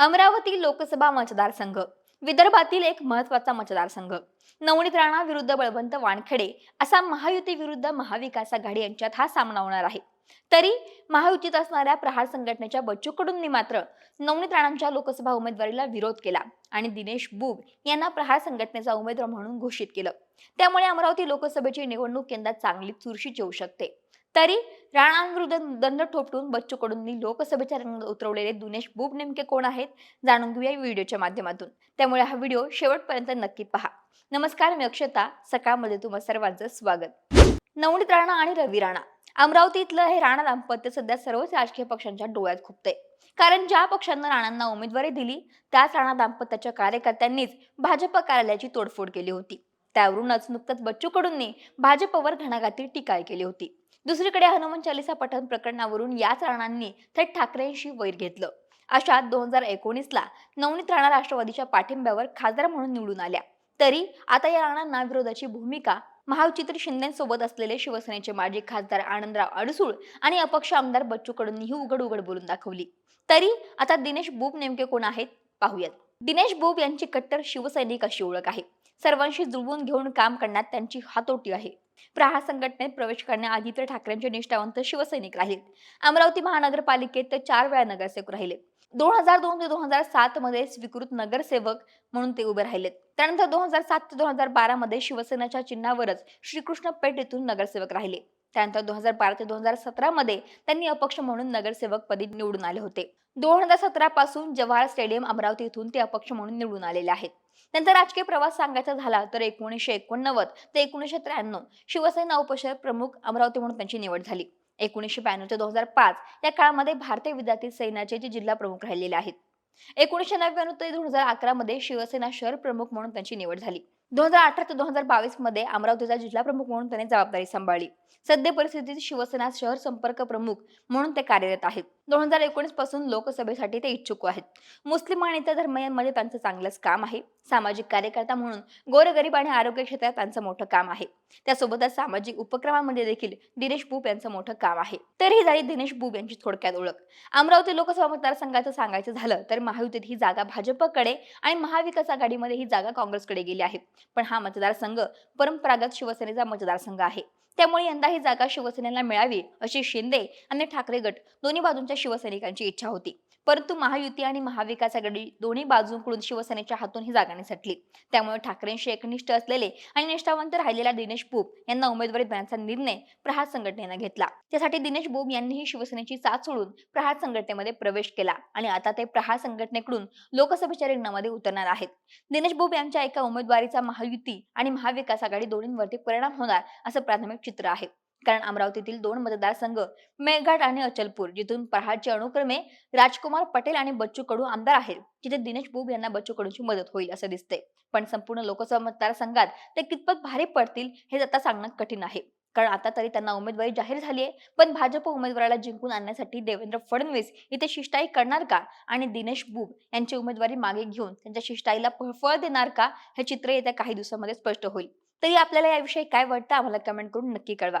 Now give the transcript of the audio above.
अमरावती लोकसभा मतदारसंघ. विदर्भातील एक महत्त्वाचा मतदारसंघ. नवनीत राणा विरुद्ध बळवंत वानखेडे असा महायुती विरुद्ध महाविकास आघाडी यांच्यात हा सामना होणार आहे. तरी महायुतीत असणाऱ्या प्रहार संघटनेच्या बच्चू कडूंनी मात्र नवनीत राणांच्या लोकसभा उमेदवारीला विरोध केला आणि दिनेश बुब यांना प्रहार संघटनेचा उमेदवार म्हणून घोषित केलं. त्यामुळे अमरावती लोकसभेची निवडणूक यंदा चांगली चुरशीच येऊ शकते. तरी राणांविरुद्ध दंड ठोपटून बच्चू कडूंनी लोकसभेच्या रंगात उतरवलेले दुनेश बुब नेमके कोण आहेत जाणून घेऊया व्हिडिओच्या माध्यमातून. त्यामुळे हा व्हिडिओ शेवटपर्यंत नक्की पहा. नमस्कार मी अक्षता. सकाळमध्ये तुम्हा सर्वांचं स्वागत. नवनीत राणा आणि रवी राणा. अमरावतीतलं हे राणा दाम्पत्य सध्या सर्वच राजकीय पक्षांच्या डोळ्यात खुपते कारण ज्या पक्षांना राणांना उमेदवारी दिली त्याच राणा दाम्पत्याच्या कार्यकर्त्यांनीच भाजप कार्यालयाची तोडफोड केली होती. त्यावरूनच नुकतंच बच्चू कडूंनी भाजपवर घणाघाती टीका केली होती. दुसरीकडे हनुमान चालिसा पठण प्रकरणावरून याच राणांनी थेट ठाकरेंशी वैर घेतलं. अशात दोन हजार एकोणीसला नवनीत राणा राष्ट्रवादीच्या पाठिंब्यावर खासदार म्हणून निवडून आल्या. तरी आता या राणांना विरोधाची भूमिका महायुतीतील शिंदेसोबत असलेले शिवसेनेचे माजी खासदार आनंदराव अडसूळ आणि अपक्ष आमदार बच्चू कडूंनीही उघड उघड बोलून दाखवली. तरी आता दिनेश बुब नेमके कोण आहेत? पाहूयात. दिनेश बुब यांची कट्टर शिवसैनिक अशी ओळख आहे. सर्वांशी जुळवून घेऊन काम करण्यात त्यांची हातोटी आहे. प्रहार संघटनेत प्रवेश करण्याआधी तर ठाकरेंचे निष्ठावंत शिवसैनिक राहिले अमरावती महानगरपालिकेत ते चार वेळा नगरसेवक राहिले. दोन हजार दोन ते दोन हजार सात मध्ये स्वीकृत नगरसेवक म्हणून ते उभे राहिलेत. त्यानंतर दोन हजार सात ते दोन हजार बारा मध्ये शिवसेनेच्या चिन्हावरच श्रीकृष्ण पेठ येथून नगरसेवक राहिले. त्यानंतर दोन हजार बारा ते दोन हजार सतरा मध्ये त्यांनी अपक्ष म्हणून नगरसेवक पदी निवडून आले होते. दोन हजार सतरा पासून जवाहर स्टेडियम अमरावती येथून ते अपक्ष म्हणून निवडून आलेले आहेत. नंतर राजकीय प्रवास सांगायचा झाला तर एकोणीसशे एकोणनव्वद ते एकोणीसशे त्र्याण्णव शिवसेना उपशहर प्रमुख अमरावती म्हणून त्यांची निवड झाली. एकोणीसशे ब्याण्णव ते दोन हजार पाच या काळामध्ये भारतीय विद्यार्थी सैन्याचे जे जिल्हा प्रमुख राहिलेले आहेत. एकोणीसशे नव्याण्णव ते दोन हजार अकरा मध्ये शिवसेना शहर प्रमुख म्हणून त्यांची निवड झाली. दोन हजार अठरा ते दोन हजार बावीसमध्ये अमरावतीचा जिल्हा प्रमुख म्हणून त्यांनी जबाबदारी सांभाळली. सध्या परिस्थितीत शिवसेना शहर संपर्क प्रमुख म्हणून ते कार्यरत आहेत. दोन हजार एकोणीसपासून लोकसभेसाठी ते इच्छुक आहेत. मुस्लिम आणि इतर धर्मियांमध्ये त्यांचं चांगलंच काम आहे. सामाजिक कार्यकर्ता म्हणून गोरगरीब आणि आरोग्य क्षेत्रात त्यांचं मोठं काम आहे. त्यासोबतच सामाजिक उपक्रमांमध्ये देखील दिनेश बुब यांचं मोठं काम आहे. तर ही झाली दिनेश बुब यांची थोडक्यात ओळख. अमरावती लोकसभा मतदारसंघाचं सांगायचं झालं तर महायुतीत ही जागा भाजपकडे आणि महाविकास आघाडीमध्ये ही जागा काँग्रेसकडे गेली आहे. पण हा मतदारसंघ परंपरागत शिवसेनेचा मतदारसंघ आहे. त्यामुळे यंदा ही जागा शिवसेनेला मिळावी अशी शिंदे आणि ठाकरे गट दोन्ही बाजूंच्या शिवसैनिकांची इच्छा होती. परंतु महायुती आणि महाविकास आघाडी दोन्ही बाजूंकडून शिवसेनेच्या हातून ही जागा निसटली. त्यामुळे ठाकरेंशी एकनिष्ठ असलेले आणि निष्ठावंत राहिलेला दिनेश बुब यांना उमेदवारी देण्याचा निर्णय प्रहार संघटनेनं घेतला. त्यासाठी दिनेश बोब यांनीही शिवसेनेची साथ सोडून प्रहार संघटनेमध्ये प्रवेश केला आणि आता ते प्रहार संघटनेकडून लोकसभेच्या रिंगणामध्ये उतरणार आहेत. दिनेश बोब यांच्या एका उमेदवारीचा महायुती आणि महाविकास आघाडी दोन्हींवरती परिणाम होणार असं प्राथमिक चित्र आहे. कारण अमरावतीतील दोन मतदारसंघ मेळघाट आणि अचलपूर जिथून प्रहारचे अनुक्रमे राजकुमार पटेल आणि बच्चू कडू आमदार आहेत जिथे दिनेश बुब यांना बच्चू कडूंची मदत होईल असं दिसते पण संपूर्ण लोकसभा मतदारसंघात ते कितपत भारी पडतील हे आता सांगणं कठीण आहे. कारण आता तरी त्यांना उमेदवारी जाहीर झाली आहे पण भाजप उमेदवाराला जिंकून आणण्यासाठी देवेंद्र फडणवीस इथे शिष्टाई करणार का? आणि दिनेश बुब यांची उमेदवारी मागे घेऊन त्यांच्या शिष्टाईला फळ देणार का? हे चित्र येत्या काही दिवसामध्ये स्पष्ट होईल. तरी आपल्याला याविषयी काय वाटतं? आम्हाला कमेंट करून नक्की कळवा.